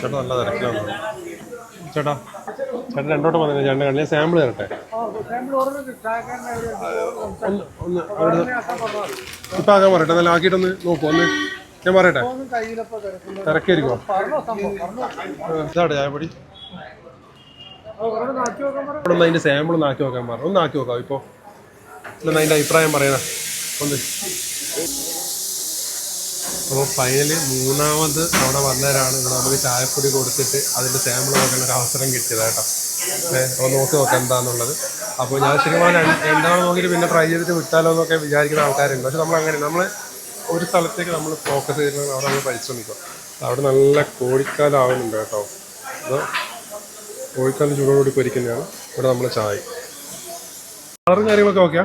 ചേട്ടാ നല്ല തിരക്കിലാണ് ചേട്ടാ ചേട്ടൻ രണ്ടോട്ട് വന്നു ചേട്ടൻ കണ്ണിയ സാമ്പിൾ തരട്ടെ? ഒന്ന് ഒന്ന് അവിടെ ഇപ്പം ആക്കാൻ പറയട്ടെ. നല്ല ആക്കിയിട്ടൊന്ന് നോക്കൂ. ഒന്ന് ഞാൻ പറയട്ടെ? തിരക്കായിരിക്കുമോ ഇതാട്ടെ ചായപ്പൊടി. ഇവിടെ ഒന്ന് അതിന്റെ സാമ്പിൾ ഒന്ന് ആക്കി നോക്കാൻ പറഞ്ഞു ഒന്ന് ആക്കി നോക്കാം ഇപ്പോൾ ഒന്ന് അതിന്റെ അഭിപ്രായം പറയണ. ഒന്ന്. അപ്പോൾ ഫൈനലി മൂന്നാമത് അവിടെ വന്നവരാണ് ഇവിടെ നമുക്ക് ചായപ്പൊടി കൊടുത്തിട്ട് അതിന്റെ സാമ്പിൾ നോക്കാനൊരു അവസരം കിട്ടിയത് കേട്ടോ. അപ്പോൾ നോക്കി നോക്കാം എന്താണെന്നുള്ളത് അപ്പോൾ ഞാൻ ശരിക്കും എന്താണ് നോക്കിയിട്ട് പിന്നെ ട്രൈ ചെയ്തിട്ട് വിട്ടാലോ എന്നൊക്കെ വിചാരിക്കുന്ന ആൾക്കാരുണ്ട്. പക്ഷെ നമ്മൾ അങ്ങനെ നമ്മൾ ഒരു സ്ഥലത്തേക്ക് നമ്മൾ ഫോക്കസ് ചെയ്യുന്നത് അവിടെ നമ്മൾ പരിശ്രമിക്കുക അവിടെ നല്ല കോഴിക്കാലം ആവുന്നുണ്ട് കേട്ടോ. അത് കോഴിക്കാലം ചൂടോടുകൂടി പൊരിക്കുന്നതാണ് ഇവിടെ നമ്മൾ ചായ. കളറും കാര്യങ്ങളൊക്കെ ഓക്കെയാ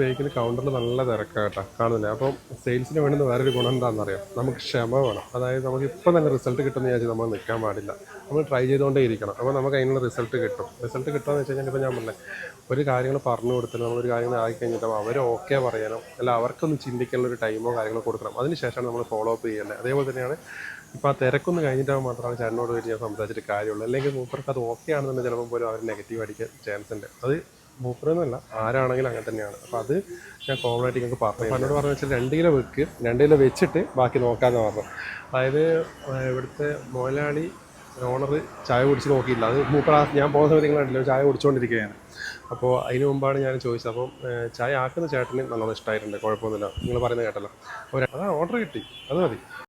ബേക്കിൽ കൗണ്ടറിൽ നല്ല തിരക്കാട്ടാ. കേട്ടോ കാണുന്നില്ല? അപ്പം സെയിൽസിന് വേണ്ടുന്ന വേറൊരു ഗുണം എന്താണെന്നറിയാം നമുക്ക് ക്ഷമ വേണം. അതായത് നമുക്ക് ഇപ്പം തന്നെ റിസൾട്ട് കിട്ടുന്ന വിചാരിച്ച് നമ്മൾ നിൽക്കാൻ പാടില്ല. നമ്മൾ ട്രൈ ചെയ്തുകൊണ്ടേ ഇരിക്കണം. അപ്പോൾ നമുക്ക് അതിനുള്ള റിസൾട്ട് കിട്ടും. റിസൾട്ട് കിട്ടുമെന്ന് വെച്ച് കഴിഞ്ഞാൽ ഇപ്പോൾ ഞാൻ പറഞ്ഞത് ഒരു കാര്യങ്ങൾ പറഞ്ഞു കൊടുത്തിട്ട് നമ്മളൊരു കാര്യങ്ങൾ ആയി കഴിഞ്ഞിട്ട് അവർ ഓക്കെ പറയാനോ അല്ല അവർക്കൊന്ന് ചിന്തിക്കാനുള്ള ഒരു ടൈമോ കാര്യങ്ങളോ കൊടുക്കണം. അതിനുശേഷമാണ് നമ്മൾ ഫോളോ അപ്പ് ചെയ്യേണ്ടത്. അതേപോലെ തന്നെയാണ് ഇപ്പോൾ ആ തിരക്കൊന്ന് കഴിഞ്ഞിട്ടാകുമ്പോൾ മാത്രമാണ് ചേട്ടനോട് പോയിട്ട് ഞാൻ സംസാരിച്ചിട്ട് കാര്യമുള്ളൂ. അല്ലെങ്കിൽ മൂപ്പർക്ക് അത് ഓക്കെ ആണെന്നുണ്ടെങ്കിൽ ചിലപ്പോൾ പോലും അവർ നെഗറ്റീവ് അടിക്കാൻ ചാൻസ് ഉണ്ട്. അത് മൂപ്പറെന്നല്ല ആരാണെങ്കിലും അങ്ങനെ തന്നെയാണ്. അപ്പോൾ അത് ഞാൻ കോമൺ ആയിട്ട് നിങ്ങൾക്ക് പറഞ്ഞു എന്നോട് പറഞ്ഞു വെച്ചാൽ രണ്ട് കിലോ വെക്ക് രണ്ട് കിലോ വെച്ചിട്ട് ബാക്കി നോക്കാമെന്ന് പറഞ്ഞു. അതായത് ഇവിടുത്തെ മുതലാളി ഓണർ ചായ കുടിച്ച് നോക്കിയില്ല. അത് മൂപ്പറ ഞാൻ പോകുന്ന സമയത്ത് നിങ്ങളുണ്ടല്ലോ ചായ കുടിച്ചുകൊണ്ടിരിക്കുകയാണ് അപ്പോൾ അതിന് മുമ്പാണ് ഞാൻ ചോദിച്ചത് അപ്പം ചായ ആക്കുന്ന ചേട്ടന് നല്ലോണം ഇഷ്ടമായിട്ടുണ്ട് കുഴപ്പമൊന്നുമില്ല. നിങ്ങൾ പറയുന്നത് കേട്ടല്ലോ. അപ്പോൾ അതാണ് ഓർഡർ കിട്ടി അത് മതി.